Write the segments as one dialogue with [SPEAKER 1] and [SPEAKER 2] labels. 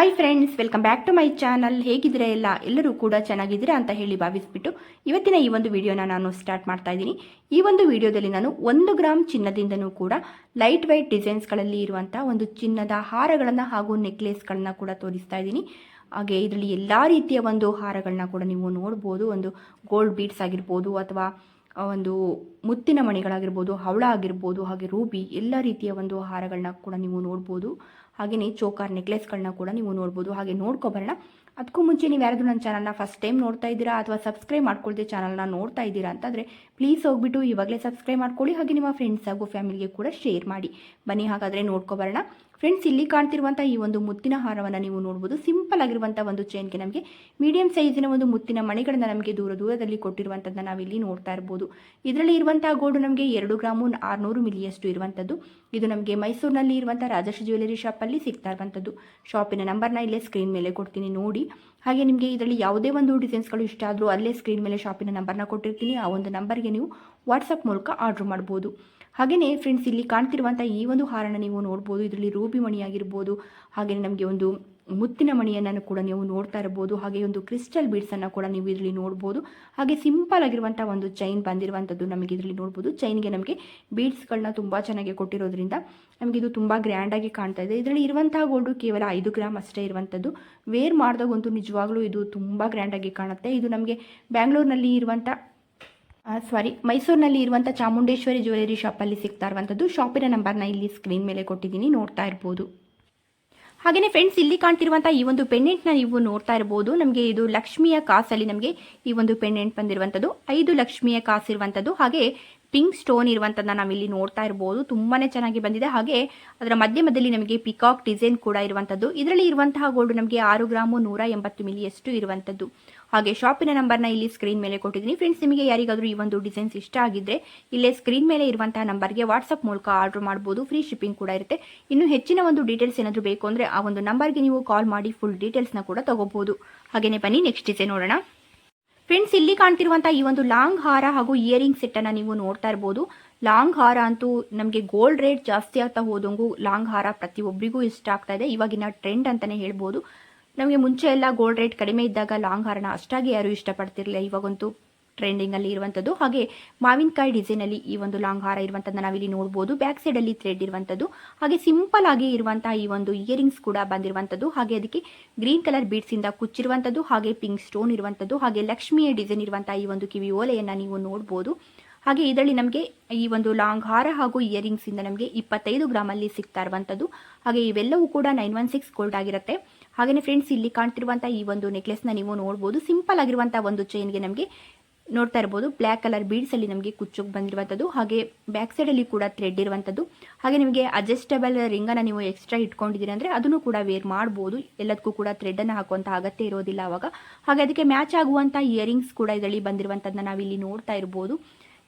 [SPEAKER 1] Hi friends welcome back to my channel ಹೇಗಿದ್ರೆ ಎಲ್ಲ? ಎಲ್ಲರೂ ಕೂಡ ಚೆನ್ನಾಗಿದ್ದೀರಾ ಅಂತ ಹೇಳಿ ಭಾವಿಸ್ಬಿಟ್ಟು ಇವತ್ತಿನ ಈ ಒಂದು ವಿಡಿಯೋನ ನಾನು ಸ್ಟಾರ್ಟ್ ಮಾಡ್ತಾ ಇದ್ದೀನಿ. ಈ ಒಂದು ವಿಡಿಯೋದಲ್ಲಿ ನಾನು ಒಂದು ಗ್ರಾಮ್ ಚಿನ್ನದಿಂದನೂ ಕೂಡ ಲೈಟ್ ವೈಟ್ ಡಿಸೈನ್ಸ್ಗಳಲ್ಲಿ ಇರುವಂಥ ಒಂದು ಚಿನ್ನದ ಹಾರಗಳನ್ನು ಹಾಗೂ ನೆಕ್ಲೆಸ್ಗಳನ್ನ ಕೂಡ ತೋರಿಸ್ತಾ ಇದ್ದೀನಿ. ಹಾಗೆ ಇದರಲ್ಲಿ ಎಲ್ಲ ರೀತಿಯ ಒಂದು ಹಾರಗಳನ್ನ ಕೂಡ ನೀವು ನೋಡ್ಬೋದು. ಒಂದು ಗೋಲ್ಡ್ ಬೀಟ್ಸ್ ಆಗಿರ್ಬೋದು ಅಥವಾ ಒಂದು ಮುತ್ತಿನ ಮಣಿಗಳಾಗಿರ್ಬೋದು, ಹವಳ ಆಗಿರ್ಬೋದು, ಹಾಗೆ ರೂಬಿ ಎಲ್ಲ ರೀತಿಯ ಒಂದು ಹಾರಗಳನ್ನ ಕೂಡ ನೀವು ನೋಡ್ಬೋದು. ಹಾಗೆಯೇ ಚೋಕಾರ್ ನೆಕ್ಲೆಸ್ಗಳನ್ನ ಕೂಡ ನೀವು ನೋಡ್ಬೋದು. ಹಾಗೆ ನೋಡ್ಕೊಬರೋಣ. ಅದಕ್ಕೂ ಮುಂಚೆ ನೀವು ಯಾರಾದರೂ ನನ್ನ ಚಾನಲ್ನ ಫಸ್ಟ್ ಟೈಮ್ ನೋಡ್ತಾ ಇದ್ದೀರಾ ಅಥವಾ ಸಬ್ಸ್ಕ್ರೈಬ್ ಮಾಡ್ಕೊಳ್ದೆ ಚಾನಲ್ನ ನೋಡ್ತಾ ಇದ್ದೀರಾ ಅಂತಂದರೆ ಪ್ಲೀಸ್ ಹೋಗ್ಬಿಟ್ಟು ಇವಾಗಲೇ ಸಬ್ಸ್ಕ್ರೈಬ್ ಮಾಡ್ಕೊಳ್ಳಿ ಹಾಗೆ ನಿಮ್ಮ ಫ್ರೆಂಡ್ಸ್ ಹಾಗೂ ಫ್ಯಾಮಿಲಿಗೆ ಕೂಡ ಶೇರ್ ಮಾಡಿ. ಬನ್ನಿ ಹಾಗಾದರೆ ನೋಡ್ಕೊಬರೋಣ. ಫ್ರೆಂಡ್ಸ್ ಇಲ್ಲಿ ಕಾಣ್ತಿರುವಂಥ ಈ ಒಂದು ಮುತ್ತಿನ ಹಾರವನ್ನು ನೀವು ನೋಡ್ಬೋದು. ಸಿಂಪಲ್ ಆಗಿರುವಂಥ ಒಂದು ಚೈನ್ಗೆ ನಮಗೆ ಮೀಡಿಯಂ ಸೈಜಿನ ಒಂದು ಮುತ್ತಿನ ಮಣಿಗಳನ್ನು ನಮಗೆ ದೂರ ದೂರದಲ್ಲಿ ಕೊಟ್ಟಿರುವಂಥದ್ದನ್ನ ನಾವಿಲ್ಲಿ ನೋಡ್ತಾ ಇರ್ಬೋದು. ಇದರಲ್ಲಿ ಇರುವಂತಹ ಗೋಲ್ಡ್ ನಮಗೆ ಎರಡು ಗ್ರಾಮು ಆರುನೂರು ಮಿಲಿಯಷ್ಟು ಇರುವಂಥದ್ದು ಇದು ನಮಗೆ ಮೈಸೂರಿನಲ್ಲಿ ಇರುವಂಥ ರಾಜಶ್ರೀ ಜ್ಯುವೆಲರಿ ಶಾಪಲ್ಲಿ ಸಿಗ್ತಾ ಇರುವಂಥದ್ದು ಶಾಪಿನ ನಂಬರ್ನ ಇಲ್ಲೇ ಸ್ಕ್ರೀನ್ ಮೇಲೆ ಕೊಡ್ತೀನಿ ನೋಡಿ. ಹಾಗೆ ನಿಮಗೆ ಇದರಲ್ಲಿ ಯಾವುದೇ ಒಂದು ಡಿಸೈನ್ಸ್ಗಳು ಇಷ್ಟ ಆದರೂ ಅಲ್ಲೇ ಸ್ಕ್ರೀನ್ ಮೇಲೆ ಶಾಪಿನ ನಂಬರ್ನ ಕೊಟ್ಟಿರ್ತೀನಿ. ಆ ಒಂದು ನಂಬರ್ಗೆ ನೀವು ವಾಟ್ಸಪ್ ಮೂಲಕ ಆರ್ಡ್ರ್ ಮಾಡ್ಬೋದು. ಹಾಗೆಯೇ ಫ್ರೆಂಡ್ಸ್ ಇಲ್ಲಿ ಕಾಣ್ತಿರುವಂಥ ಈ ಒಂದು ಹಾರನ ನೀವು ನೋಡ್ಬೋದು. ಇದರಲ್ಲಿ ರೂಬಿ ಮಣಿ ಆಗಿರ್ಬೋದು ಹಾಗೆ ನಮಗೆ ಒಂದು ಮುತ್ತಿನ ಮಣಿಯನ್ನು ಕೂಡ ನೀವು ನೋಡ್ತಾ ಇರ್ಬೋದು ಹಾಗೆ ಒಂದು ಕ್ರಿಸ್ಟಲ್ ಬೀಡ್ಸನ್ನು ಕೂಡ ನೀವು ಇದರಲ್ಲಿ ನೋಡ್ಬೋದು. ಹಾಗೆ ಸಿಂಪಲ್ ಆಗಿರುವಂಥ ಒಂದು ಚೈನ್ ಬಂದಿರುವಂಥದ್ದು ನಮಗೆ ಇದರಲ್ಲಿ ನೋಡ್ಬೋದು. ಚೈನ್ಗೆ ನಮಗೆ ಬೀಡ್ಸ್ಗಳನ್ನ ತುಂಬ ಚೆನ್ನಾಗಿ ಕೊಟ್ಟಿರೋದ್ರಿಂದ ನಮಗೆ ಇದು ತುಂಬ ಗ್ರ್ಯಾಂಡಾಗಿ ಕಾಣ್ತಾ ಇದೆ. ಇದರಲ್ಲಿ ಇರುವಂತಹ ಗೋಲ್ಡು ಕೇವಲ ಐದು ಗ್ರಾಮ್ ಅಷ್ಟೇ ಇರುವಂಥದ್ದು. ವೇರ್ ಮಾಡಿದಾಗಂತೂ ನಿಜವಾಗ್ಲೂ ಇದು ತುಂಬ ಗ್ರ್ಯಾಂಡಾಗಿ ಕಾಣುತ್ತೆ. ಇದು ನಮಗೆ ಬ್ಯಾಂಗ್ಳೂರಿನಲ್ಲಿ ಇರುವಂಥ ಸಾರಿ ಮೈಸೂರಿನಲ್ಲಿ ಇರುವಂಥ ಚಾಮುಂಡೇಶ್ವರಿ ಜ್ಯುವೆಲರಿ ಶಾಪಲ್ಲಿ ಸಿಗ್ತಾ ಇರುವಂಥದ್ದು. ಶಾಪಿನ ನಂಬರ್ನ ಇಲ್ಲಿ ಸ್ಕ್ರೀನ್ ಮೇಲೆ ಕೊಟ್ಟಿದ್ದೀನಿ. ನೋಡ್ತಾ ಇರ್ಬೋದು. ಹಾಗೆಯೇ ಫ್ರೆಂಡ್ಸ್ ಇಲ್ಲಿ ಕಾಣ್ತಿರುವಂತಹ ಈ ಒಂದು ಪೆಂಡೆಂಟ್ನ ನೀವು ನೋಡ್ತಾ ಇರಬಹುದು ನಮಗೆ ಇದು ಲಕ್ಷ್ಮಿಯ ಕಾಸಲ್ಲಿ ನಮಗೆ ಈ ಒಂದು ಪೆಂಡೆಂಟ್ ಬಂದಿರುವಂಥದ್ದು ಐದು ಲಕ್ಷ್ಮಿಯ ಕಾಸು ಇರುವಂಥದ್ದು ಹಾಗೆ ಪಿಂಕ್ ಸ್ಟೋನ್ ಇರುವಂಥದ್ದನ್ನ ನಾವಿಲ್ಲಿ ನೋಡ್ತಾ ಇರಬಹುದು ತುಂಬಾನೇ ಚೆನ್ನಾಗಿ ಬಂದಿದೆ. ಹಾಗೆ ಅದರ ಮಧ್ಯ ಮಧ್ಯದಲ್ಲಿ ನಮಗೆ ಪಿಕಾಕ್ ಡಿಸೈನ್ ಕೂಡ ಇರುವಂತದ್ದು. ಇದರಲ್ಲಿ ಇರುವಂತಹ ಗೋಲ್ಡ್ ನಮಗೆ ಆರು ಗ್ರಾಮು ನೂರ ಎಂಬತ್ತು ಮಿಲಿಯಷ್ಟು ಇರುವಂಥದ್ದು ಹಾಗೆ ಶಾಪಿನ ನಂಬರ್ನ ಇಲ್ಲಿ ಸ್ಕ್ರೀನ್ ಮೇಲೆ ಕೊಟ್ಟಿದ್ದೀನಿ. ಫ್ರೆಂಡ್ಸ್ ನಿಮಗೆ ಯಾರಿಗಾದರೂ ಈ ಒಂದು ಡಿಸೈನ್ಸ್ ಇಷ್ಟ ಆಗಿದ್ರೆ ಇಲ್ಲೇ ಸ್ಕ್ರೀನ್ ಮೇಲೆ ಇರುವಂತಹ ನಂಬರ್ಗೆ ವಾಟ್ಸಪ್ ಮೂಲಕ ಆರ್ಡರ್ ಮಾಡ್ಬೋದು. ಫ್ರೀ ಶಿಪ್ಪಿಂಗ್ ಕೂಡ ಇರುತ್ತೆ. ಇನ್ನು ಹೆಚ್ಚಿನ ಒಂದು ಡೀಟೇಲ್ಸ್ ಏನಾದರೂ ಬೇಕು ಅಂದರೆ ಆ ಒಂದು ನಂಬರ್ಗೆ ನೀವು ಕಾಲ್ ಮಾಡಿ ಫುಲ್ ಡೀಟೇಲ್ಸ್ನ ಕೂಡ ತಗೋಬಹುದು. ಹಾಗೆಯೇ ಬನ್ನಿ ನೆಕ್ಸ್ಟ್ ಡಿಸೈನ್ ನೋಡೋಣ. ಫ್ರೆಂಡ್ಸ್ ಇಲ್ಲಿ ಕಾಣ್ತಿರುವಂತಹ ಈ ಒಂದು ಲಾಂಗ್ ಹಾರ ಹಾಗೂ ಇಯರಿಂಗ್ ಸೆಟ್ ಅನ್ನ ನೀವು ನೋಡ್ತಾ ಇರಬಹುದು ಲಾಂಗ್ ಹಾರ ಅಂತೂ ನಮಗೆ ಗೋಲ್ಡ್ ರೇಟ್ ಜಾಸ್ತಿ ಆಗ್ತಾ ಹೋದಂಗೂ ಲಾಂಗ್ ಹಾರ ಪ್ರತಿಯೊಬ್ಬರಿಗೂ ಇಷ್ಟ ಆಗ್ತಾ ಇದೆ. ಇವಾಗಿನ ಟ್ರೆಂಡ್ ಅಂತಾನೆ ಹೇಳ್ಬೋದು. ನಮಗೆ ಮುಂಚೆ ಎಲ್ಲ ಗೋಲ್ಡ್ ರೇಟ್ ಕಡಿಮೆ ಇದ್ದಾಗ ಲಾಂಗ್ ಹಾರನ ಅಷ್ಟಾಗಿ ಯಾರು ಇಷ್ಟಪಡ್ತಿರಲಿಲ್ಲ. ಇವಾಗಂತೂ ಟ್ರೆಂಡಿಂಗಲ್ಲಿ ಇರುವಂಥದ್ದು ಹಾಗೆ ಮಾವಿನಕಾಯಿ ಡಿಸೈನಲ್ಲಿ ಈ ಒಂದು ಲಾಂಗ್ ಹಾರ ಇರುವಂಥದ್ದನ್ನ ನಾವಿಲ್ಲಿ ನೋಡ್ಬೋದು. ಬ್ಯಾಕ್ ಸೈಡಲ್ಲಿ ಥ್ರೆಡ್ ಇರುವಂಥದ್ದು ಹಾಗೆ ಸಿಂಪಲ್ ಆಗಿ ಇರುವಂತಹ ಈ ಒಂದು ಇಯರಿಂಗ್ಸ್ ಕೂಡ ಬಂದಿರುವಂಥದ್ದು ಹಾಗೆ ಅದಕ್ಕೆ ಗ್ರೀನ್ ಕಲರ್ ಬೀಡ್ಸಿಂದ ಕುಚ್ಚಿರುವಂಥದ್ದು ಹಾಗೆ ಪಿಂಕ್ ಸ್ಟೋನ್ ಇರುವಂಥದ್ದು ಹಾಗೆ ಲಕ್ಷ್ಮಿಯ ಡಿಸೈನ್ ಇರುವಂತಹ ಈ ಒಂದು ಕಿವಿ ಓಲೆಯನ್ನು ನೀವು ನೋಡ್ಬೋದು. ಹಾಗೆ ಇದರಲ್ಲಿ ನಮಗೆ ಈ ಒಂದು ಲಾಂಗ್ ಹಾರ ಹಾಗೂ ಇಯರಿಂಗ್ಸ್ ಇಂದ ನಮಗೆ ಇಪ್ಪತ್ತೈದು ಗ್ರಾಮಲ್ಲಿ ಸಿಗ್ತಾ ಇರುವಂಥದ್ದು ಹಾಗೆ ಇವೆಲ್ಲವೂ ಕೂಡ ನೈನ್ ಒನ್ ಸಿಕ್ಸ್ ಗೋಲ್ಡ್ ಆಗಿರುತ್ತೆ. ಹಾಗೆಯೇ ಫ್ರೆಂಡ್ಸ್ ಇಲ್ಲಿ ಕಾಣ್ತಿರುವಂಥ ಈ ಒಂದು ನೆಕ್ಲೆಸ್ನ ನೀವು ನೋಡ್ಬೋದು. ಸಿಂಪಲ್ ಆಗಿರುವಂಥ ಒಂದು ಚೈನ್ಗೆ ನಮಗೆ ನೋಡ್ತಾ ಇರ್ಬೋದು. ಬ್ಲ್ಯಾಕ್ ಕಲರ್ ಬೀಡ್ಸ್ ಅಲ್ಲಿ ನಮಗೆ ಕುಚ್ಚೋಗಿ ಬಂದಿರುವಂಥದ್ದು ಹಾಗೆ ಬ್ಯಾಕ್ ಸೈಡ್ ಅಲ್ಲಿ ಕೂಡ ಥ್ರೆಡ್ ಇರುವಂಥದ್ದು ಹಾಗೆ ನಿಮಗೆ ಅಡ್ಜಸ್ಟಬಲ್ ರಿಂಗನ್ನು ನೀವು ಎಕ್ಸ್ಟ್ರಾ ಇಟ್ಕೊಂಡಿದ್ದೀರಿ ಅಂದರೆ ಅದನ್ನು ಕೂಡ ವೇರ್ ಮಾಡ್ಬೋದು. ಎಲ್ಲದಕ್ಕೂ ಕೂಡ ಥ್ರೆಡನ್ನು ಹಾಕುವಂಥ ಅಗತ್ಯ ಇರೋದಿಲ್ಲ ಅವಾಗ. ಹಾಗೆ ಅದಕ್ಕೆ ಮ್ಯಾಚ್ ಆಗುವಂಥ ಇಯರಿಂಗ್ಸ್ ಕೂಡ ಇದರಲ್ಲಿ ಬಂದಿರುವಂಥದ್ದನ್ನ ನಾವಿಲ್ಲಿ ನೋಡ್ತಾ ಇರ್ಬೋದು.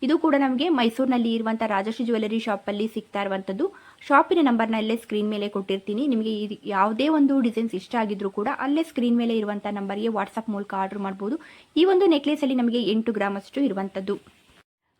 [SPEAKER 1] ಇದು ಕೂಡ ನಮಗೆ ಮೈಸೂರಿನಲ್ಲಿ ಇರುವಂಥ ರಾಜಶ್ರೀ ಜ್ಯುವೆಲರಿ ಅಲ್ಲಿ ಸಿಗ್ತಾ ಇರುವಂಥದ್ದು ಶಾಪಿನ ನಂಬರ್ನ ಅಲ್ಲೇ ಸ್ಕ್ರೀನ್ ಮೇಲೆ ಕೊಟ್ಟಿರ್ತೀನಿ. ನಿಮಗೆ ಯಾವುದೇ ಒಂದು ಡಿಸೈನ್ಸ್ ಇಷ್ಟ ಆಗಿದ್ರು ಕೂಡ ಅಲ್ಲೇ ಸ್ಕ್ರೀನ್ ಮೇಲೆ ಇರುವಂಥ ನಂಬರ್ಗೆ ವಾಟ್ಸಪ್ ಮೂಲಕ ಆರ್ಡರ್ ಮಾಡಬಹುದು ಈ ಒಂದು ನೆಕ್ಲೆಸಲ್ಲಿ ನಮಗೆ ಎಂಟು ಗ್ರಾಮ್ ಅಷ್ಟು ಇರುವಂಥದ್ದು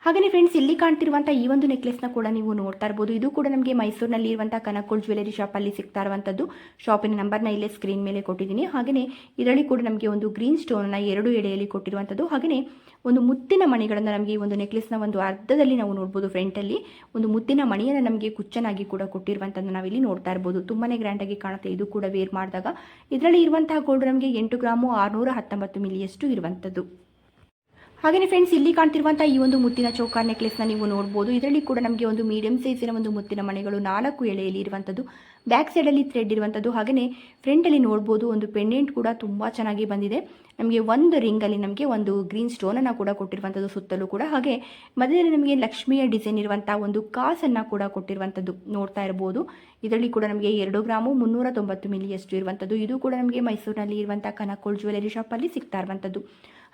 [SPEAKER 1] ಹಾಗೆಯೇ ಫ್ರೆಂಡ್ಸ್ ಇಲ್ಲಿ ಕಾಣ್ತಿರುವಂಥ ಈ ಒಂದು ನೆಕ್ಲೆಸ್ನ ಕೂಡ ನೀವು ನೋಡ್ತಾ ಇರಬಹುದು ಇದು ಕೂಡ ನಮಗೆ ಮೈಸೂರಿನಲ್ಲಿ ಇರುವಂಥ ಕನಕೋಳ್ ಜ್ಯುವೆಲರಿ ಅಲ್ಲಿ ಸಿಗ್ತಾ ಇರುವಂಥದ್ದು ಶಾಪಿನ ನಂಬರ್ನ ಇಲ್ಲೇ ಸ್ಕ್ರೀನ್ ಮೇಲೆ ಕೊಟ್ಟಿದ್ದೀನಿ. ಹಾಗೆಯೇ ಇದರಲ್ಲಿ ಕೂಡ ನಮಗೆ ಒಂದು ಗ್ರೀನ್ ಸ್ಟೋನ್ನ ಎರಡು ಎಡೆಯಲ್ಲಿ ಕೊಟ್ಟಿರುವಂಥದ್ದು ಹಾಗೆಯೇ ಒಂದು ಮುತ್ತಿನ ಮಣಿಗಳನ್ನು ನಮಗೆ ಈ ಒಂದು ನೆಕ್ಲೆಸ್ನ ಒಂದು ಅರ್ಧದಲ್ಲಿ ನಾವು ನೋಡ್ಬೋದು ಫ್ರಂಟಲ್ಲಿ ಒಂದು ಮುತ್ತಿನ ಮಣಿಯನ್ನು ನಮಗೆ ಕುಚ್ಚನಾಗಿ ಕೂಡ ಕೊಟ್ಟಿರುವಂಥದ್ದು ನಾವಿಲ್ಲಿ ನೋಡ್ತಾ ಇರಬಹುದು ತುಂಬಾನೇ ಗ್ರ್ಯಾಂಡ್ ಆಗಿ ಕಾಣುತ್ತೆ. ಇದು ಕೂಡ ವೇರ್ ಮಾಡಿದಾಗ. ಇದರಲ್ಲಿ ಇರುವಂತಹ ಗೋಲ್ಡ್ ನಮಗೆ ಎಂಟು ಗ್ರಾಮು ಆರುನೂರ ಹತ್ತೊಂಬತ್ತು ಮಿಲಿಯಷ್ಟು ಇರುವಂಥದ್ದು ಹಾಗೆಯೇ ಫ್ರೆಂಡ್ಸ್ ಇಲ್ಲಿ ಕಾಣ್ತಿರುವಂಥ ಈ ಒಂದು ಮುತ್ತಿನ ಚೌಕಾರ್ ನೆಕ್ಲೆಸ್ನ ನೀವು ನೋಡ್ಬೋದು. ಇದರಲ್ಲಿ ಕೂಡ ನಮಗೆ ಒಂದು ಮೀಡಿಯಂ ಸೈಜಿನ ಒಂದು ಮುತ್ತಿನ ಮಣಿಗಳು ನಾಲ್ಕು ಎಳೆಯಲ್ಲಿ ಇರುವಂಥದ್ದು ಬ್ಯಾಕ್ ಸೈಡಲ್ಲಿ ಥ್ರೆಡ್ ಇರುವಂಥದ್ದು ಹಾಗೆಯೇ ಫ್ರಂಟಲ್ಲಿ ನೋಡ್ಬೋದು ಒಂದು ಪೆಂಡೆಂಟ್ ಕೂಡ ತುಂಬ ಚೆನ್ನಾಗಿ ಬಂದಿದೆ. ನಮಗೆ ಒಂದು ರಿಂಗಲ್ಲಿ ನಮಗೆ ಒಂದು ಗ್ರೀನ್ ಸ್ಟೋನನ್ನು ಕೂಡ ಕೊಟ್ಟಿರುವಂಥದ್ದು ಸುತ್ತಲೂ ಕೂಡ. ಹಾಗೆ ಮಧ್ಯದಲ್ಲಿ ನಮಗೆ ಲಕ್ಷ್ಮಿಯ ಡಿಸೈನ್ ಇರುವಂಥ ಒಂದು ಕಾಸನ್ನು ಕೂಡ ಕೊಟ್ಟಿರುವಂಥದ್ದು ನೋಡ್ತಾ ಇರ್ಬೋದು. ಇದರಲ್ಲಿ ಕೂಡ ನಮಗೆ ಎರಡು ಗ್ರಾಮು, ಮುನ್ನೂರ ತೊಂಬತ್ತು ಮಿಲಿಯಷ್ಟು ಇರುವಂಥದ್ದು ಇದು ಕೂಡ ನಮಗೆ ಮೈಸೂರಿನಲ್ಲಿ ಇರುವಂಥ ಕನಕೋಳ್ ಜ್ಯುವೆಲರಿ ಶಾಪಲ್ಲಿ ಸಿಗ್ತಾ ಇರುವಂಥದ್ದು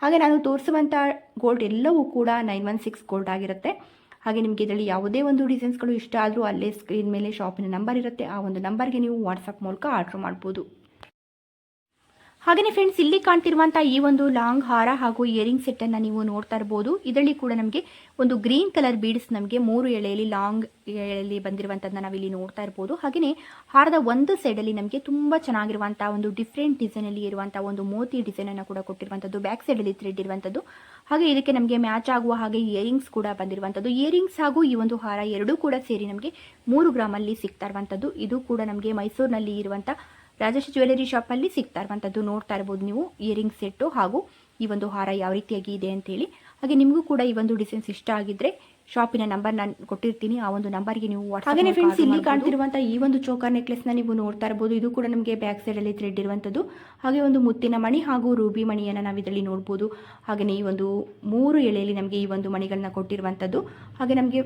[SPEAKER 1] ಹಾಗೆ ನಾನು ತೋರಿಸುವಂಥ ಗೋಲ್ಡ್ ಎಲ್ಲವೂ ಕೂಡ ನೈನ್ ಒನ್ ಸಿಕ್ಸ್ ಗೋಲ್ಡ್ ಆಗಿರುತ್ತೆ. ಹಾಗೆ ನಿಮಗೆ ಇದರಲ್ಲಿ ಯಾವುದೇ ಒಂದು ಡಿಸೈನ್ಸ್ಗಳು ಇಷ್ಟ ಆದರೂ ಅಲ್ಲೇ ಸ್ಕ್ರೀನ್ ಮೇಲೆ ಶಾಪಿನ ನಂಬರ್ ಇರುತ್ತೆ. ಆ ಒಂದು ನಂಬರ್ಗೆ ನೀವು ವಾಟ್ಸಪ್ ಮೂಲಕ ಆರ್ಡ್ರ್ ಮಾಡ್ಬೋದು. ಹಾಗೆಯೇ ಫ್ರೆಂಡ್ಸ್ ಇಲ್ಲಿ ಕಾಣ್ತಿರುವಂಥ ಈ ಒಂದು ಲಾಂಗ್ ಹಾರ ಹಾಗೂ ಇಯರಿಂಗ್ ಅನ್ನ ನೀವು ನೋಡ್ತಾ ಇರಬಹುದು ಇದರಲ್ಲಿ ಕೂಡ ನಮಗೆ ಒಂದು ಗ್ರೀನ್ ಕಲರ್ ಬೀಡ್ಸ್ ನಮಗೆ ಮೂರು ಎಳೆಯಲ್ಲಿ ಲಾಂಗ್ ಎಳೆಯಲ್ಲಿ ಬಂದಿರುವಂಥದ್ದನ್ನ ನಾವಿಲ್ಲಿ ನೋಡ್ತಾ ಇರಬಹುದು ಹಾಗೆಯೇ ಹಾರದ ಒಂದು ಸೈಡಲ್ಲಿ ನಮಗೆ ತುಂಬಾ ಚೆನ್ನಾಗಿರುವಂತಹ ಒಂದು ಡಿಫ್ರೆಂಟ್ ಡಿಸೈನಲ್ಲಿ ಇರುವಂತಹ ಒಂದು ಮೋತಿ ಡಿಸೈನ್ ಅನ್ನ ಕೂಡ ಕೊಟ್ಟಿರುವಂತದ್ದು ಬ್ಯಾಕ್ ಸೈಡಲ್ಲಿ ಥ್ರೆಡ್ ಇರುವಂತದ್ದು. ಹಾಗೆ ಇದಕ್ಕೆ ನಮಗೆ ಮ್ಯಾಚ್ ಆಗುವ ಹಾಗೆ ಇಯರಿಂಗ್ಸ್ ಕೂಡ ಬಂದಿರುವಂತದ್ದು. ಇಯರಿಂಗ್ಸ್ ಹಾಗೂ ಈ ಒಂದು ಹಾರ ಎರಡೂ ಕೂಡ ಸೇರಿ ನಮಗೆ ಮೂರು ಗ್ರಾಮಲ್ಲಿ ಸಿಗ್ತಾ ಇರುವಂತದ್ದು. ಇದು ಕೂಡ ನಮಗೆ ಮೈಸೂರಿನಲ್ಲಿ ಇರುವಂಥ ರಾಜೇಶ್ ಜ್ಯುವೆಲರಿ ಶಾಪಲ್ಲಿ ಸಿಗ್ತಾ ಇರುವಂಥದ್ದು ನೋಡ್ತಾ ಇರ್ಬೋದು ನೀವು ಇಯರಿಂಗ್ ಸೆಟ್ಟು ಹಾಗೂ ಈ ಒಂದು ಹಾರ ಯಾವ ರೀತಿಯಾಗಿ ಇದೆ ಅಂತೇಳಿ ಹಾಗೆ ನಿಮಗೂ ಕೂಡ ಈ ಒಂದು ಡಿಸೈನ್ಸ್ ಇಷ್ಟ ಆಗಿದ್ರೆ ಶಾಪಿನ ನಂಬರ್ ನಾನು ಕೊಟ್ಟಿರ್ತೀನಿ. ಆ ಒಂದು ನಂಬರ್ಗೆ ನೀವು ಹಾಗೆ ಫ್ರೆಂಡ್ಸ್ ಇಲ್ಲಿ ಕಾಣ್ತಿರುವಂಥ ಈ ಒಂದು ಚೋಕರ್ ನೆಕ್ಲೆಸ್ನ ನೀವು ನೋಡ್ತಾ ಇರ್ಬೋದು. ಇದು ಕೂಡ ನಮಗೆ ಬ್ಯಾಕ್ ಸೈಡಲ್ಲಿ ಥ್ರೆಡ್ ಇರುವಂಥದ್ದು ಹಾಗೆ ಒಂದು ಮುತ್ತಿನ ಮಣಿ ಹಾಗೂ ರೂಬಿ ಮಣಿಯನ್ನು ನಾವು ಇದರಲ್ಲಿ ನೋಡ್ಬೋದು. ಹಾಗೆಯೇ ಈ ಒಂದು ಮೂರು ಎಳೆಯಲ್ಲಿ ನಮಗೆ ಈ ಒಂದು ಮಣಿಗಳನ್ನ ಕೊಟ್ಟಿರುವಂಥದ್ದು ಹಾಗೆ ನಮಗೆ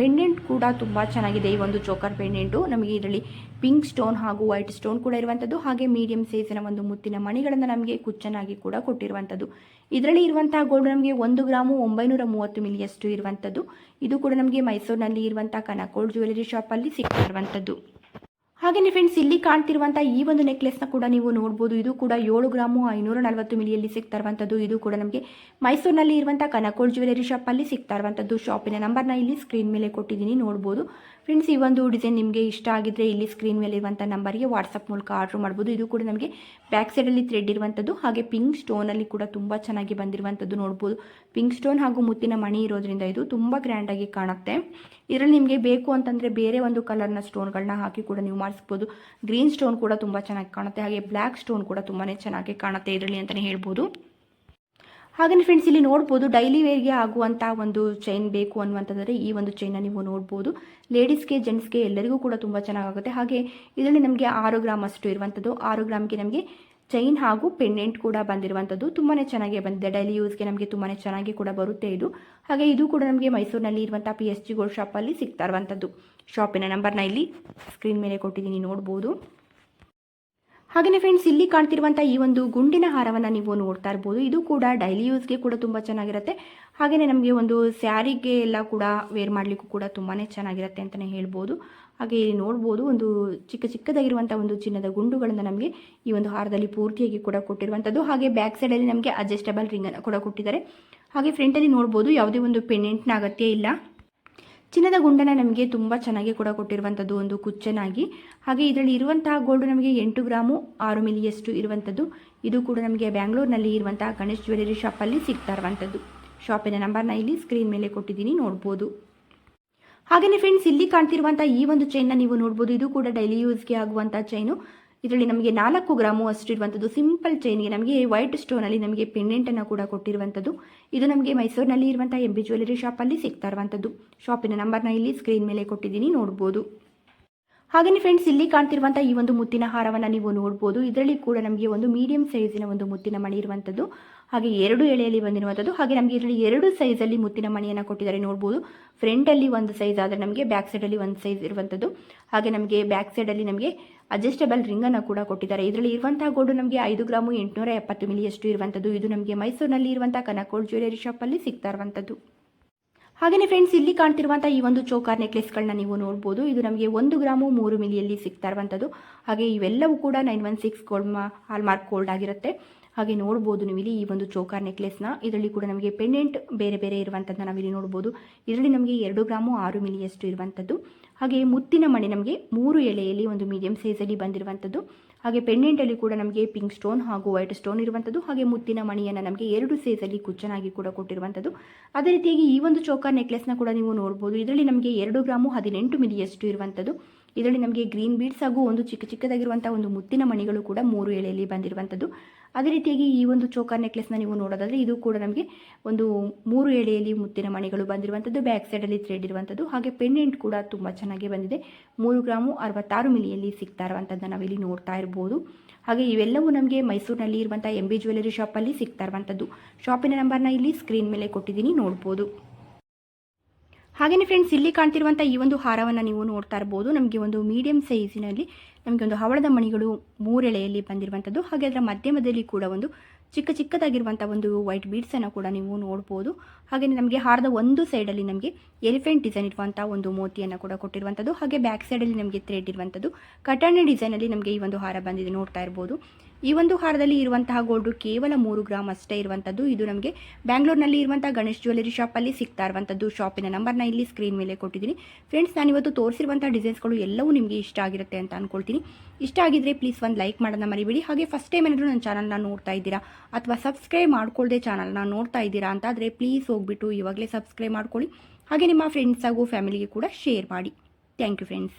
[SPEAKER 1] ಪೆಂಡೆಂಟ್ ಕೂಡ ತುಂಬ ಚೆನ್ನಾಗಿದೆ ಈ ಒಂದು ಚೋಕರ್ ಪೆಂಡೆಂಟು. ನಮಗೆ ಇದರಲ್ಲಿ ಪಿಂಕ್ ಸ್ಟೋನ್ ಹಾಗೂ ವೈಟ್ ಸ್ಟೋನ್ ಕೂಡ ಇರುವಂಥದ್ದು ಹಾಗೆ ಮೀಡಿಯಂ ಸೈಜಿನ ಒಂದು ಮುತ್ತಿನ ಮಣಿಗಳನ್ನು ನಮಗೆ ಕುಚ್ಚನಾಗಿ ಕೂಡ ಕೊಟ್ಟಿರುವಂಥದ್ದು ಇದರಲ್ಲಿ ಇರುವಂತಹ ಗೋಲ್ಡ್ ನಮಗೆ ಒಂದು ಗ್ರಾಮು ಒಂಬೈನೂರ ಮೂವತ್ತು ಮಿಲಿಯಷ್ಟು ಇರುವಂಥದ್ದು ಇದು ಕೂಡ ನಮಗೆ ಮೈಸೂರಿನಲ್ಲಿ ಇರುವಂಥ ಕನಕೋಲ್ಡ್ ಜ್ಯುವೆಲರಿ ಶಾಪಲ್ಲಿ ಸಿಗ್ತಾ ಇರುವಂಥದ್ದು ಹಾಗೆಯೇ ಫ್ರೆಂಡ್ಸ್ ಇಲ್ಲಿ ಕಾಣ್ತಿರುವಂಥ ಈ ಒಂದು ನೆಕ್ಲೆಸ್ನ ಕೂಡ ನೀವು ನೋಡ್ಬೋದು. ಇದು ಕೂಡ ಏಳು ಗ್ರಾಮು ಐನೂರ ನಲವತ್ತು ಮಿಲಿಯಲ್ಲಿ ಸಿಗ್ತಾ ಇರುವಂಥದ್ದು ಇದು ಕೂಡ ನಮಗೆ ಮೈಸೂರಿನಲ್ಲಿ ಇರುವಂಥ ಕನಕೋಳ್ ಜ್ಯುವೆಲರಿ ಶಾಪಲ್ಲಿ ಸಿಗ್ತಾ ಇರುವಂಥದ್ದು ಶಾಪಿನ ನಂಬರ್ನ ಇಲ್ಲಿ ಸ್ಕ್ರೀನ್ ಮೇಲೆ ಕೊಟ್ಟಿದ್ದೀನಿ, ನೋಡ್ಬೋದು. ಫ್ರೆಂಡ್ಸ್ ಈ ಒಂದು ಡಿಸೈನ್ ನಿಮಗೆ ಇಷ್ಟ ಆಗಿದ್ರೆ ಇಲ್ಲಿ ಸ್ಕ್ರೀನ್ ಮೇಲೆ ಇರುವಂಥ ನಂಬರ್ಗೆ ವಾಟ್ಸಪ್ ಮೂಲಕ ಆರ್ಡ್ರ್ ಮಾಡ್ಬೋದು. ಇದು ಕೂಡ ನಮಗೆ ಬ್ಯಾಕ್ ಸೈಡಲ್ಲಿ ಥ್ರೆಡ್ ಇರುವಂಥದ್ದು ಹಾಗೆ ಪಿಂಕ್ ಸ್ಟೋನಲ್ಲಿ ಕೂಡ ತುಂಬ ಚೆನ್ನಾಗಿ ಬಂದಿರುವಂಥದ್ದು ನೋಡ್ಬೋದು. ಪಿಂಕ್ ಸ್ಟೋನ್ ಹಾಗೂ ಮುತ್ತಿನ ಮಣಿ ಇರೋದ್ರಿಂದ ಇದು ತುಂಬ ಗ್ರ್ಯಾಂಡಾಗಿ ಕಾಣುತ್ತೆ. ಇದರಲ್ಲಿ ನಿಮಗೆ ಬೇಕು ಅಂತಂದರೆ ಬೇರೆ ಒಂದು ಕಲರ್ನ ಸ್ಟೋನ್ಗಳನ್ನ ಹಾಕಿ ಕೂಡ ನೀವು ಮಾಡಿಸ್ಬೋದು. ಗ್ರೀನ್ ಸ್ಟೋನ್ ಕೂಡ ತುಂಬ ಚೆನ್ನಾಗಿ ಕಾಣುತ್ತೆ, ಹಾಗೆ ಬ್ಲ್ಯಾಕ್ ಸ್ಟೋನ್ ಕೂಡ ತುಂಬಾ ಚೆನ್ನಾಗಿ ಕಾಣುತ್ತೆ ಇದರಲ್ಲಿ ಅಂತಲೇ ಹೇಳ್ಬೋದು. ಹಾಗೆಯೇ ಫ್ರೆಂಡ್ಸ್ ಇಲ್ಲಿ ನೋಡ್ಬೋದು ಡೈಲಿ ವೇರ್ಗೆ ಆಗುವಂಥ ಒಂದು ಚೈನ್ ಬೇಕು ಅನ್ನುವಂಥದ್ದರೆ ಈ ಒಂದು ಚೈನ್ನ ನೀವು ನೋಡ್ಬೋದು. ಲೇಡೀಸ್ಗೆ ಜೆಂಟ್ಸ್ಗೆ ಎಲ್ಲರಿಗೂ ಕೂಡ ತುಂಬ ಚೆನ್ನಾಗಾಗುತ್ತೆ. ಹಾಗೆ ಇದರಲ್ಲಿ ನಮಗೆ ಆರು ಗ್ರಾಮ್ ಅಷ್ಟು ಇರುವಂಥದ್ದು. ಆರು ಗ್ರಾಮ್ಗೆ ನಮಗೆ ಚೈನ್ ಹಾಗೂ ಪೆಂಡೆಂಟ್ ಕೂಡ ಬಂದಿರುವಂಥದ್ದು. ತುಂಬಾ ಚೆನ್ನಾಗಿ ಬಂದಿದೆ. ಡೈಲಿ ಯೂಸ್ಗೆ ನಮಗೆ ತುಂಬಾ ಚೆನ್ನಾಗಿ ಕೂಡ ಬರುತ್ತೆ ಇದು. ಹಾಗೆ ಇದು ಕೂಡ ನಮಗೆ ಮೈಸೂರಿನಲ್ಲಿ ಇರುವಂಥ ಪಿ ಎಸ್ ಜಿ ಗೋಲ್ಡ್ ಶಾಪಲ್ಲಿ ಸಿಗ್ತಾ ಇರುವಂಥದ್ದು. ಶಾಪಿನ ನಂಬರ್ನ ಇಲ್ಲಿ ಸ್ಕ್ರೀನ್ ಮೇಲೆ ಕೊಟ್ಟಿದ್ದೀನಿ, ನೋಡ್ಬೋದು. ಹಾಗೆಯೇ ಫ್ರೆಂಡ್ಸ್ ಇಲ್ಲಿ ಕಾಣ್ತಿರುವಂಥ ಈ ಒಂದು ಗುಂಡಿನ ಹಾರವನ್ನು ನೀವು ನೋಡ್ತಾ ಇರ್ಬೋದು. ಇದು ಕೂಡ ಡೈಲಿ ಯೂಸ್ಗೆ ಕೂಡ ತುಂಬ ಚೆನ್ನಾಗಿರುತ್ತೆ. ಹಾಗೆಯೇ ನಮಗೆ ಒಂದು ಸ್ಯಾರಿಗೆ ಎಲ್ಲ ಕೂಡ ವೇರ್ ಮಾಡಲಿಕ್ಕೂ ಕೂಡ ತುಂಬಾ ಚೆನ್ನಾಗಿರುತ್ತೆ ಅಂತಾನೆ ಹೇಳ್ಬೋದು. ಹಾಗೆ ಇಲ್ಲಿ ನೋಡ್ಬೋದು, ಒಂದು ಚಿಕ್ಕ ಚಿಕ್ಕದಾಗಿರುವಂಥ ಒಂದು ಚಿನ್ನದ ಗುಂಡುಗಳನ್ನು ನಮಗೆ ಈ ಒಂದು ಹಾರದಲ್ಲಿ ಪೂರ್ತಿಯಾಗಿ ಕೂಡ ಕೊಟ್ಟಿರುವಂಥದ್ದು ಹಾಗೆ ಬ್ಯಾಕ್ ಸೈಡಲ್ಲಿ ನಮಗೆ ಅಜ್ಜೆಸ್ಟೇಬಲ್ ರಿಂಗ್ ಅನ್ನ ಕೂಡ ಕೊಟ್ಟಿದ್ದಾರೆ. ಹಾಗೆ ಫ್ರಂಟಲ್ಲಿ ನೋಡ್ಬೋದು, ಯಾವುದೇ ಒಂದು ಪೆಂಡೆಂಟ್ನ ಅಗತ್ಯ ಇಲ್ಲ. ಚಿನ್ನದ ಗುಂಡನ ನಮಗೆ ತುಂಬ ಚೆನ್ನಾಗಿ ಕೂಡ ಕೊಟ್ಟಿರುವಂಥದ್ದು ಒಂದು ಕುಚ್ಚನಾಗಿ. ಹಾಗೆ ಇದರಲ್ಲಿ ಇರುವಂತಹ ಗೋಲ್ಡ್ ನಮಗೆ ಎಂಟು ಗ್ರಾಮು ಆರು ಮಿಲಿಯಷ್ಟು ಇರುವಂಥದ್ದು ಇದು ಕೂಡ ನಮಗೆ ಬ್ಯಾಂಗ್ಳೂರಿನಲ್ಲಿ ಇರುವಂತಹ ಗಣೇಶ್ ಜ್ಯುವೆಲರಿ ಶಾಪಲ್ಲಿ ಸಿಗ್ತಾ ಇರುವಂಥದ್ದು ಶಾಪಿನ ನಂಬರ್ನ ಇಲ್ಲಿ ಸ್ಕ್ರೀನ್ ಮೇಲೆ ಕೊಟ್ಟಿದ್ದೀನಿ, ನೋಡ್ಬೋದು. ಹಾಗೆಯೇ ಫ್ರೆಂಡ್ಸ್ ಇಲ್ಲಿ ಕಾಣ್ತಿರುವಂಥ ಈ ಒಂದು ಚೈನ್ನ ನೀವು ನೋಡ್ಬೋದು. ಇದು ಕೂಡ ಡೈಲಿ ಯೂಸ್ಗೆ ಆಗುವಂಥ ಚೈನು ಇದರಲ್ಲಿ ನಮಗೆ ನಾಲ್ಕು ಗ್ರಾಮು ಅಷ್ಟು ಇರುವಂಥದ್ದು ಸಿಂಪಲ್ ಚೈನ್ಗೆ, ನಮಗೆ ವೈಟ್ ಸ್ಟೋನಲ್ಲಿ ನಮಗೆ ಪೆಂಡೆಂಟನ್ನು ಕೂಡ ಕೊಟ್ಟಿರುವಂಥದ್ದು. ಇದು ನಮಗೆ ಮೈಸೂರಿನಲ್ಲಿ ಇರುವಂಥ ಎಂ ಬಿ ಜ್ಯುವೆಲರಿ ಶಾಪಲ್ಲಿ ಸಿಗ್ತಾ ಇರುವಂಥದ್ದು. ಶಾಪಿನ ನಂಬರ್ನ ಇಲ್ಲಿ ಸ್ಕ್ರೀನ್ ಮೇಲೆ ಕೊಟ್ಟಿದ್ದೀನಿ, ನೋಡ್ಬೋದು. ಹಾಗೆಯೇ ಫ್ರೆಂಡ್ಸ್ ಇಲ್ಲಿ ಕಾಣ್ತಿರುವಂಥ ಈ ಒಂದು ಮುತ್ತಿನ ಹಾರವನ್ನು ನೀವು ನೋಡ್ಬೋದು. ಇದರಲ್ಲಿ ಕೂಡ ನಮಗೆ ಒಂದು ಮೀಡಿಯಂ ಸೈಜಿನ ಒಂದು ಮುತ್ತಿನ ಮಣಿ ಇರುವಂಥದ್ದು ಹಾಗೆ ಎರಡು ಎಳೆಯಲ್ಲಿ ಬಂದಿರುವಂಥದ್ದು ಹಾಗೆ ನಮಗೆ ಇದರಲ್ಲಿ ಎರಡು ಸೈಜಲ್ಲಿ ಮುತ್ತಿನ ಮಣಿಯನ್ನು ಕೊಟ್ಟಿದ್ದಾರೆ ನೋಡ್ಬೋದು. ಫ್ರಂಟಲ್ಲಿ ಒಂದು ಸೈಜ್ ಆದರೆ ನಮಗೆ ಬ್ಯಾಕ್ ಸೈಡಲ್ಲಿ ಒಂದು ಸೈಜ್ ಇರುವಂಥದ್ದು ಹಾಗೆ ನಮಗೆ ಬ್ಯಾಕ್ ಸೈಡಲ್ಲಿ ನಮಗೆ ಅಡ್ಜಸ್ಟಬಲ್ ರಿಂಗನ್ನು ಕೂಡ ಕೊಟ್ಟಿದ್ದಾರೆ. ಇದರಲ್ಲಿ ಇರುವಂತಹ ಗೋಲ್ಡ್ ನಮಗೆ ಐದು ಗ್ರಾಮು ಎಂಟುನೂರ ಎಪ್ಪತ್ತು ಮಿಲಿಯಷ್ಟು ಇರುವಂಥದ್ದು ಇದು ನಮಗೆ ಮೈಸೂರಿನಲ್ಲಿ ಇರುವಂಥ ಕನಕೋಲ್ಡ್ ಜ್ಯುವೆಲರಿ ಶಾಪಲ್ಲಿ ಸಿಗ್ತಾ ಇರುವಂಥದ್ದು ಹಾಗೆಯೇ ಫ್ರೆಂಡ್ಸ್ ಇಲ್ಲಿ ಕಾಣ್ತಿರುವಂಥ ಈ ಒಂದು ಚೋಕಾರ್ ನೆಕ್ಲೆಸ್ಗಳನ್ನ ನೀವು ನೋಡ್ಬೋದು. ಇದು ನಮಗೆ ಒಂದು ಗ್ರಾಮು ಮೂರು ಮಿಲಿಯಲ್ಲಿ ಸಿಗ್ತಾ ಇರುವಂಥದ್ದು ಹಾಗೆ ಇವೆಲ್ಲವೂ ಕೂಡ nine one six gold hallmark gold ಆಗಿರುತ್ತೆ. ಹಾಗೆ ನೋಡ್ಬೋದು ನೀವು ಇಲ್ಲಿ ಈ ಒಂದು ಚೋಕಾರ್ ನೆಕ್ಲೆಸ್ನ ಇದರಲ್ಲಿ ಕೂಡ ನಮಗೆ ಪೆಂಡೆಂಟ್ ಬೇರೆ ಬೇರೆ ಇರುವಂಥದ್ದನ್ನ ನಾವಿಲ್ಲಿ ನೋಡ್ಬೋದು. ಇದರಲ್ಲಿ ನಮಗೆ ಎರಡು ಗ್ರಾಮು ಆರು ಮಿಲಿಯಷ್ಟು ಇರುವಂಥದ್ದು ಹಾಗೆ ಮುತ್ತಿನ ಮಣಿ ನಮಗೆ ಮೂರು ಎಳೆಯಲ್ಲಿ ಒಂದು ಮೀಡಿಯಂ ಸೈಜಲ್ಲಿ ಬಂದಿರುವಂಥದ್ದು ಹಾಗೆ ಪೆಂಡೆಂಟಲ್ಲಿ ಕೂಡ ನಮಗೆ ಪಿಂಕ್ ಸ್ಟೋನ್ ಹಾಗೂ ವೈಟ್ ಸ್ಟೋನ್ ಇರುವಂಥದ್ದು, ಹಾಗೆ ಮುತ್ತಿನ ಮಣಿಯನ್ನು ನಮಗೆ ಎರಡು ಸೈಜಲ್ಲಿ ಕುಚ್ಚನಾಗಿ ಕೂಡ ಕೊಟ್ಟಿರುವಂಥದ್ದು. ಅದೇ ರೀತಿಯಾಗಿ ಈ ಒಂದು ಚೋಕರ್ ನೆಕ್ಲೆಸ್ನ ಕೂಡ ನೀವು ನೋಡ್ಬೋದು. ಇದರಲ್ಲಿ ನಮಗೆ ಎರಡು ಗ್ರಾಮು ಹದಿನೆಂಟು ಮಿಲಿಯಷ್ಟು ಇರುವಂಥದ್ದು. ಇದರಲ್ಲಿ ನಮಗೆ ಗ್ರೀನ್ ಬೀಡ್ಸ್ ಹಾಗೂ ಒಂದು ಚಿಕ್ಕ ಚಿಕ್ಕದಾಗಿರುವಂಥ ಒಂದು ಮುತ್ತಿನ ಮಣಿಗಳು ಕೂಡ ಮೂರು ಎಳೆಯಲ್ಲಿ ಬಂದಿರುವಂಥದ್ದು. ಅದೇ ರೀತಿಯಾಗಿ ಈ ಒಂದು ಚೋಕರ್ ನೆಕ್ಲೆಸ್ನ ನೀವು ನೋಡೋದಾದರೆ ಇದು ಕೂಡ ನಮಗೆ ಒಂದು ಮೂರು ಎಳೆಯಲ್ಲಿ ಮುತ್ತಿನ ಮಣಿಗಳು ಬಂದಿರುವಂಥದ್ದು ಬ್ಯಾಕ್ ಸೈಡಲ್ಲಿ ಥ್ರೆಡ್ ಇರುವಂಥದ್ದು ಹಾಗೆ ಪೆಂಡೆಂಟ್ ಕೂಡ ತುಂಬ ಚೆನ್ನಾಗಿ ಬಂದಿದೆ. ಮೂರು ಗ್ರಾಮು ಅರವತ್ತಾರು ಮಿಲಿಯಲ್ಲಿ ಸಿಗ್ತಾ ಇರುವಂಥದ್ದನ್ನು ನಾವಿಲ್ಲಿ ನೋಡ್ತಾ ಇರ್ಬೋದು. ಹಾಗೆ ಇವೆಲ್ಲವೂ ನಮಗೆ ಮೈಸೂರಿನಲ್ಲಿ ಇರುವಂಥ ಎಂ ಬಿ ಜ್ಯುವೆಲರಿ ಶಾಪಲ್ಲಿ ಸಿಗ್ತಾ ಇರುವಂಥದ್ದು ಶಾಪಿನ ನಂಬರ್ನ ಇಲ್ಲಿ ಸ್ಕ್ರೀನ್ ಮೇಲೆ ಕೊಟ್ಟಿದ್ದೀನಿ, ನೋಡ್ಬೋದು. ಹಾಗೆಯೇ ಫ್ರೆಂಡ್ಸ್ ಇಲ್ಲಿ ಕಾಣ್ತಿರುವಂಥ ಈ ಒಂದು ಹಾರವನ್ನು ನೀವು ನೋಡ್ತಾ ಇರ್ಬೋದು. ನಮಗೆ ಒಂದು ಮೀಡಿಯಂ ಸೈಜಿನಲ್ಲಿ ನಮಗೆ ಒಂದು ಹವಳದ ಮಣಿಗಳು ಮೂರೆಳೆಯಲ್ಲಿ ಬಂದಿರುವಂಥದ್ದು ಹಾಗೆ ಅದರ ಮಧ್ಯಮದಲ್ಲಿ ಕೂಡ ಒಂದು ಚಿಕ್ಕ ಚಿಕ್ಕದಾಗಿರುವಂಥ ಒಂದು ವೈಟ್ ಬೀಡ್ಸನ್ನು ಕೂಡ ನೀವು ನೋಡ್ಬೋದು. ಹಾಗೇನೆ ನಮಗೆ ಹಾರದ ಒಂದು ಸೈಡಲ್ಲಿ ನಮಗೆ ಎಲಿಫೆಂಟ್ ಡಿಸೈನ್ ಇರುವಂಥ ಒಂದು ಮೋತಿಯನ್ನು ಕೂಡ ಕೊಟ್ಟಿರುವಂಥದ್ದು ಹಾಗೆ ಬ್ಯಾಕ್ ಸೈಡಲ್ಲಿ ನಮಗೆ ಥ್ರೆಡ್ ಇರುವಂಥದ್ದು ಡಿಸೈನ್ ಡಿಸೈನಲ್ಲಿ ನಮಗೆ ಈ ಒಂದು ಹಾರ ಬಂದಿದೆ ನೋಡ್ತಾ ಇರ್ಬೋದು. ಈ ಒಂದು ಹಾರದಲ್ಲಿ ಇರುವಂತಹ ಗೋಲ್ಡು ಕೇವಲ ಮೂರು ಗ್ರಾಮ್ ಅಷ್ಟೇ ಇರುವಂಥದ್ದು ಇದು ನಮಗೆ ಬ್ಯಾಂಗ್ಳೂರ್ನಲ್ಲಿ ಇರುವಂಥ ಗಣೇಶ್ ಜ್ಯುವೆಲರಿ ಶಾಪಲ್ಲಿ ಸಿಗ್ತಾ ಇರುವಂಥದ್ದು ಶಾಪಿನ ನಂಬರ್ನ ಇಲ್ಲಿ ಸ್ಕ್ರೀನ್ ಮೇಲೆ ಕೊಟ್ಟಿದ್ದೀನಿ. ಫ್ರೆಂಡ್ಸ್ ನಾನಿವತ್ತು ತೋರಿಸಿರುವಂಥ ಡಿಸೈನ್ಸ್ಗಳು ಎಲ್ಲವೂ ನಿಮಗೆ ಇಷ್ಟ ಆಗಿರುತ್ತೆ ಅಂತ ಅನ್ಕೊಳ್ತೀನಿ. ಇಷ್ಟ ಆಗಿದ್ರೆ ಪ್ಲೀಸ್ ಒಂದು ಲೈಕ್ ಮಾಡೋದನ್ನ ಮರಿಬೇಡಿ. ಹಾಗೆ ಫಸ್ಟ್ ಟೈಮ್ ಏನಾದರೂ ನನ್ನ ಚಾನಲ್ನ ನೋಡ್ತಾ ಇದ್ದೀರಾ ಅಥವಾ ಸಬ್ಸ್ಕ್ರೈಬ್ ಮಾಡ್ಕೊಳ್ಳದೆ ಚಾನಲ್ನ ನೋಡ್ತಾ ಇದ್ದೀರಾ ಅಂತಾದರೆ ಪ್ಲೀಸ್ ಹೋಗ್ಬಿಟ್ಟು ಇವಾಗಲೇ ಸಬ್ಸ್ಕ್ರೈಬ್ ಮಾಡ್ಕೊಳ್ಳಿ. ಹಾಗೆ ನಿಮ್ಮ ಫ್ರೆಂಡ್ಸ್ ಹಾಗೂ ಫ್ಯಾಮಿಲಿಗೆ ಕೂಡ ಶೇರ್ ಮಾಡಿ. Thank you friends